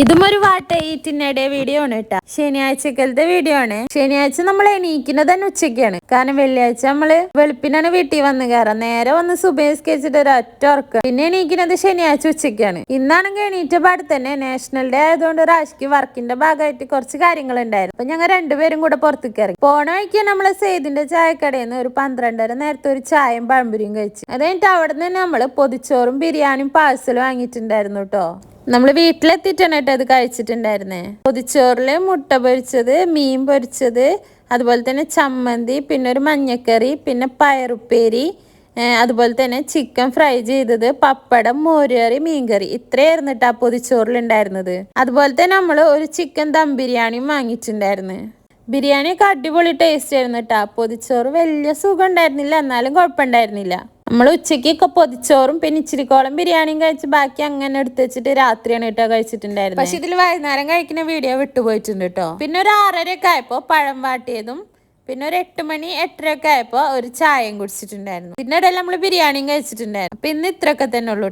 ഇതും ഒരു വാട്ട ഈറ്റിനയുടെ വീഡിയോ ആണ് കേട്ടോ. ശനിയാഴ്ചക്കലത്തെ വീഡിയോ ആണ് ശനിയാഴ്ച നമ്മൾ എണീക്കുന്നത് തന്നെ ഉച്ചയ്ക്കാണ്. കാരണം വെള്ളിയാഴ്ച നമ്മൾ വെളുപ്പിനാണ് വീട്ടിൽ വന്ന് കയറാം. നേരെ വന്ന് സുബേസ്കരിച്ചിട്ട് ഒരു ഒറ്റ ഉറക്കം. പിന്നെ എണീക്കുന്നത് ശനിയാഴ്ച ഉച്ചയ്ക്കാണ്. ഇന്നാണെങ്കിൽ എണീറ്റ പാട് തന്നെ നാഷണൽ ഡേ ആയതുകൊണ്ട് റാഷ്കി വർക്കിന്റെ ഭാഗമായിട്ട് കുറച്ച് കാര്യങ്ങൾ ഉണ്ടായിരുന്നു അപ്പൊ ഞങ്ങൾ രണ്ടുപേരും കൂടെ പുറത്തേക്ക് ഇറങ്ങി. പോണ വഴിക്ക് നമ്മളെ സെയ്തിന്റെ ചായക്കടയിൽ നിന്ന് ഒരു പന്ത്രണ്ടര നേരത്തെ ഒരു ചായയും പഴമ്പുരിയും കഴിച്ചു. അത് കഴിഞ്ഞിട്ട് അവിടെ നിന്ന് നമ്മൾ പൊതിച്ചോറും ബിരിയാണിയും പാഴ്സൽ വാങ്ങിയിട്ടുണ്ടായിരുന്നു കേട്ടോ. നമ്മൾ വീട്ടിലെത്തിയിട്ടാണ് കേട്ടോ അത് കഴിച്ചിട്ടുണ്ടായിരുന്നേ. പൊതിച്ചോറിൽ മുട്ട പൊരിച്ചത് മീൻ പൊരിച്ചത് അതുപോലെ തന്നെ ചമ്മന്തി പിന്നെ ഒരു മഞ്ഞക്കറി പിന്നെ പയറുപ്പേരി അതുപോലെ തന്നെ ചിക്കൻ ഫ്രൈ ചെയ്തത് പപ്പടം മോരുകറി മീൻകറി. ഇത്രയായിരുന്നു കേട്ടോ ആ പൊതിച്ചോറിലുണ്ടായിരുന്നത് അതുപോലെ തന്നെ നമ്മൾ ഒരു ചിക്കൻ ദം ബിരിയാണിയും വാങ്ങിയിട്ടുണ്ടായിരുന്നു. ബിരിയാണിയൊക്കെ അടിപൊളി ടേസ്റ്റ് ആയിരുന്നു കേട്ടോ. പൊതിച്ചോറ് വലിയ സുഖം ഉണ്ടായിരുന്നില്ല എന്നാലും കുഴപ്പമുണ്ടായിരുന്നില്ല. നമ്മൾ ഉച്ചയ്ക്കൊക്കെ പൊതിച്ചോറും പിന്നെ ഇച്ചിരിക്കോളം ബിരിയാണിയും കഴിച്ച് ബാക്കി അങ്ങനെ എടുത്ത് വെച്ചിട്ട് രാത്രിയാണ് കേട്ടോ കഴിച്ചിട്ടുണ്ടായിരുന്നത് പക്ഷെ ഇതിൽ വൈകുന്നേരം കഴിക്കുന്ന വീഡിയോ വിട്ടുപോയിട്ടുണ്ട് കേട്ടോ. പിന്നെ ഒരു ആറരയൊക്കെ ആയപ്പോൾ പഴം വാട്ടിയതും പിന്നെ ഒരു എട്ട് മണി എട്ടര ഒക്കെ ആയപ്പോൾ ഒരു ചായയും കുടിച്ചിട്ടുണ്ടായിരുന്നു. പിന്നെ ഇടയിൽ നമ്മൾ ബിരിയാണിയും കഴിച്ചിട്ടുണ്ടായിരുന്നു. അപ്പൊ ഇന്ന് ഇത്രയൊക്കെ തന്നെ ഉള്ളൂ